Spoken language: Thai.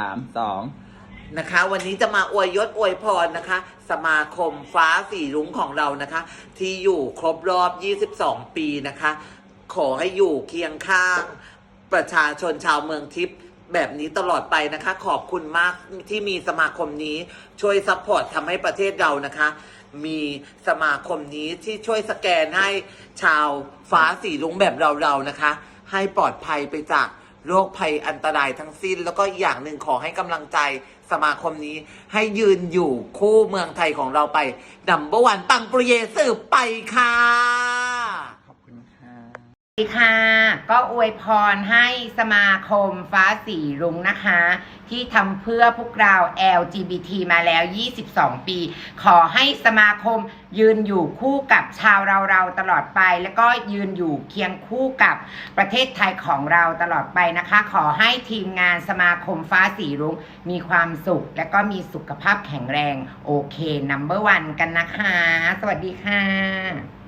สามสองนะคะ วันนี้จะมาอวยยศอวยพรนะคะ สมาคมฟ้าสีรุ้งของเรานะคะ ที่อยู่ครบรอบ 22 ปีนะคะ ขอให้อยู่เคียงข้างประชาชนชาวเมืองทิพย์แบบนี้ตลอดไปนะคะ ขอบคุณมากที่มีสมาคมนี้ช่วยซัพพอร์ตทำให้ประเทศเรานะคะ มีสมาคมนี้ที่ช่วยสแกนให้ชาวฟ้าสีรุ้งแบบเราๆนะคะ ให้ปลอดภัยไปจาก โรคภัยอันตรายทั้งสิ้น แล้วก็อีกอย่างหนึ่งขอให้กำลังใจสมาคมนี้ ให้ยืนอยู่คู่เมืองไทยของเราไปดัมเบอร์วันปังปรีเยสืบไปค่ะ ขอบคุณค่ะ สวัสดีค่ะ ก็อวยพรให้สมาคมฟ้าสีรุ้งนะคะ ที่ทำเพื่อพวกเรา LGBT มาแล้ว 22 ปี ขอให้สมาคมยืนอยู่คู่กับชาวเราเราตลอดไป แล้วก็ยืนอยู่เคียงคู่กับประเทศไทยของเราตลอดไปนะคะ ขอให้ทีมงานสมาคมฟ้าสีรุ้งมีความสุข และก็มีสุขภาพแข็งแรง โอเคนัมเบอร์วันกันนะคะ สวัสดีค่ะ